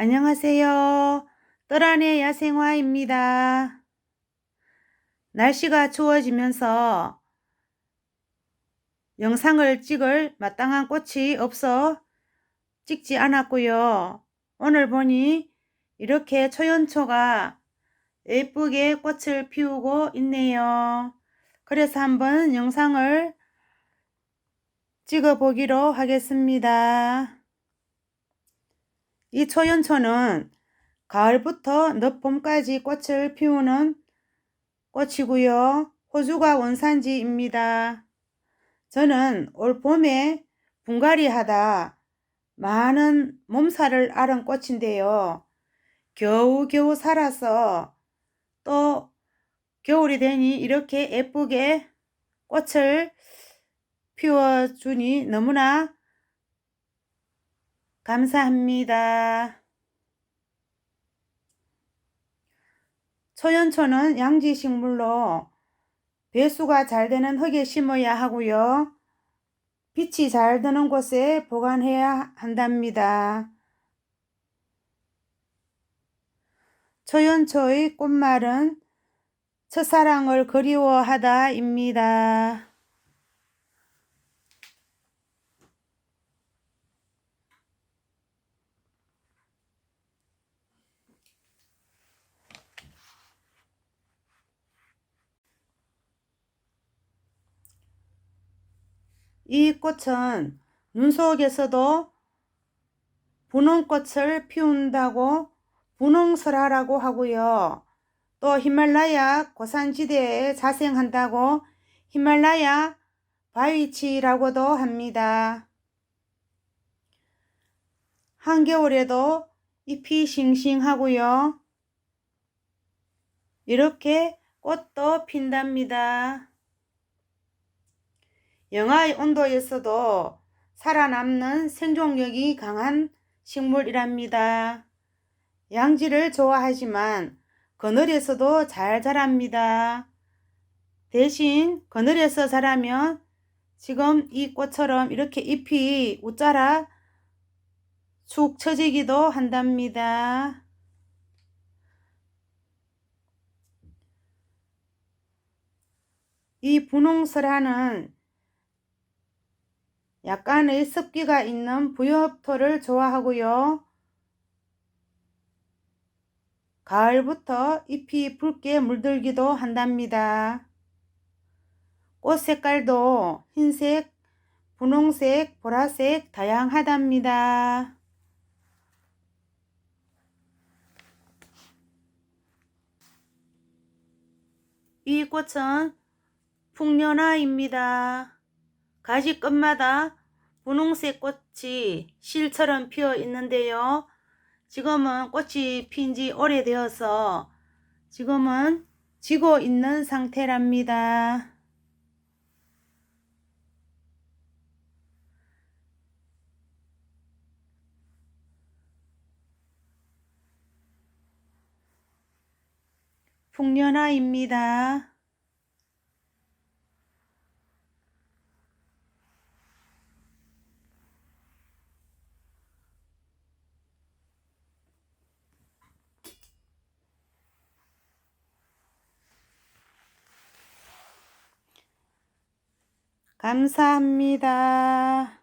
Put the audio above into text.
안녕하세요. 뜰안의 야생화입니다. 날씨가 추워지면서 영상을 찍을 마땅한 꽃이 없어 찍지 않았고요. 오늘 보니 이렇게 초연초가 예쁘게 꽃을 피우고 있네요. 그래서 한번 영상을 찍어 보기로 하겠습니다. 이 초연초는 가을부터 늦봄까지 꽃을 피우는 꽃이고요. 호주가 원산지입니다. 저는 올 봄에 분갈이 하다 많은 몸살을 앓은 꽃인데요. 겨우겨우 살아서 또 겨울이 되니 이렇게 예쁘게 꽃을 피워주니 너무나 감사합니다. 초연초는 양지식물로 배수가 잘 되는 흙에 심어야 하고요. 빛이 잘 드는 곳에 보관해야 한답니다. 초연초의 꽃말은 첫사랑을 그리워하다입니다. 이 꽃은 눈 속에서도 분홍꽃을 피운다고 분홍설화라고 하고요. 또 히말라야 고산지대에 자생한다고 히말라야 바위치라고도 합니다. 한겨울에도 잎이 싱싱하고요. 이렇게 꽃도 핀답니다. 영하의 온도에서도 살아남는 생존력이 강한 식물이랍니다. 양지를 좋아하지만 그늘에서도 잘 자랍니다. 대신 그늘에서 자라면 지금 이 꽃처럼 이렇게 잎이 웃자라 축 처지기도 한답니다. 이 분홍설화는 약간의 습기가 있는 부엽토를 좋아하고요. 가을부터 잎이 붉게 물들기도 한답니다. 꽃 색깔도 흰색, 분홍색, 보라색 다양하답니다. 이 꽃은 풍년화입니다. 가지 끝마다 분홍색 꽃이 실처럼 피어 있는데요. 지금은 꽃이 핀 지 오래되어서 지금은 지고 있는 상태랍니다. 풍년화입니다. 감사합니다.